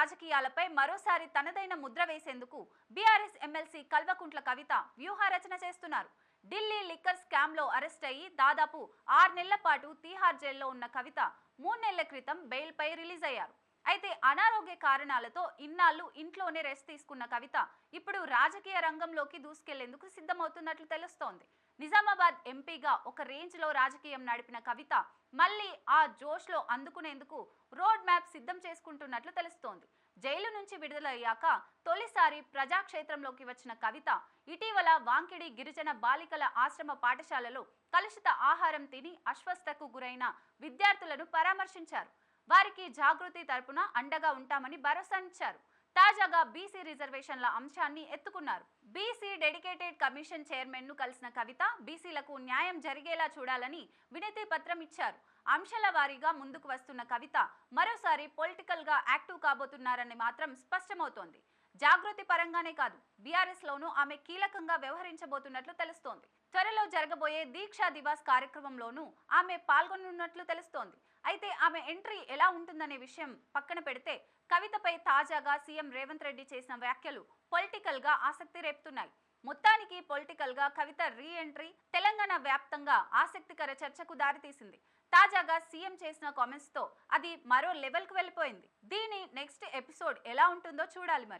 రాజకీయాలపై మరోసారి తనదైన ముద్ర వేసేందుకు బీఆర్ఎస్ ఎమ్మెల్సీ కల్వకుంట్ల కవిత వ్యూహరచన చేస్తున్నారు. ఢిల్లీ లిక్కర్ స్కామ్లో అరెస్ట్ అయ్యి దాదాపు ఆరు నెలల పాటు తీహార్ జైల్లో ఉన్న కవిత మూడు నెలల క్రితం బెయిల్ పై రిలీజ్ అయ్యారు. అయితే అనారోగ్య కారణాలతో ఇన్నాళ్ళు ఇంట్లోనే రెస్ట్ తీసుకున్న కవిత ఇప్పుడు రాజకీయ రంగంలోకి దూసుకెళ్ళేందుకు సిద్ధమవుతున్నట్లు తెలుస్తోంది. నిజామాబాద్ ఎంపీగా ఒక రేంజ్లో రాజకీయం నడిపిన కవిత మళ్ళీ ఆ జోష్లో అందుకునేందుకు రోడ్ మ్యాప్ సిద్ధం చేసుకుంటున్నట్లు తెలుస్తోంది. జైలు నుంచి విడుదలయ్యాక తొలిసారి ప్రజాక్షేత్రంలోకి వచ్చిన కవిత ఇటీవల వాంకిడి గిరిజన బాలికల ఆశ్రమ పాఠశాలలో కలుషిత ఆహారం తిని అస్వస్థకు గురైన విద్యార్థులను పరామర్శించారు. వారికి జాగృతి తరపున అండగా ఉంటామని భరోసా ఇచ్చారు తాజాగా బీసీ రిజర్వేషన్ల అంశాన్ని ఎత్తుకున్నారు. బీసీ డెడికేటెడ్ కమిషన్ చైర్మన్ను కలిసిన కవిత బీసీలకు న్యాయం జరిగేలా చూడాలని వినతి పత్రం ఇచ్చారు. అంశాల వారీగా ముందుకు వస్తున్న కవిత మరోసారి పొలిటికల్గా యాక్టివ్ కాబోతున్నారని మాత్రం స్పష్టమవుతోంది. జాగృతి పరంగానే కాదు బీఆర్ఎస్ లోనూ ఆమె కీలకంగా వ్యవహరించబోతున్నట్లు తెలుస్తోంది. త్వరలో జరగబోయే దీక్షా దివాస్ కార్యక్రమంలోనూ ఆమె పాల్గొనున్నట్లు తెలుస్తోంది. అయితే ఆమె ఎంట్రీ ఎలా ఉంటుందనే విషయం పక్కన పెడితే కవితపై తాజాగా సీఎం రేవంత్ రెడ్డి చేసిన వ్యాఖ్యలు పొలిటికల్గా ఆసక్తి రేపుతున్నాయి. మొత్తానికి పొలిటికల్గా కవిత రీ ఎంట్రీ తెలంగాణ వ్యాప్తంగా ఆసక్తికర చర్చకు దారితీసింది. తాజాగా సీఎం చేసిన కామెంట్స్తో అది మరో లెవెల్కు వెళ్ళిపోయింది. దీని నెక్స్ట్ ఎపిసోడ్ ఎలా ఉంటుందో చూడాలి మరి.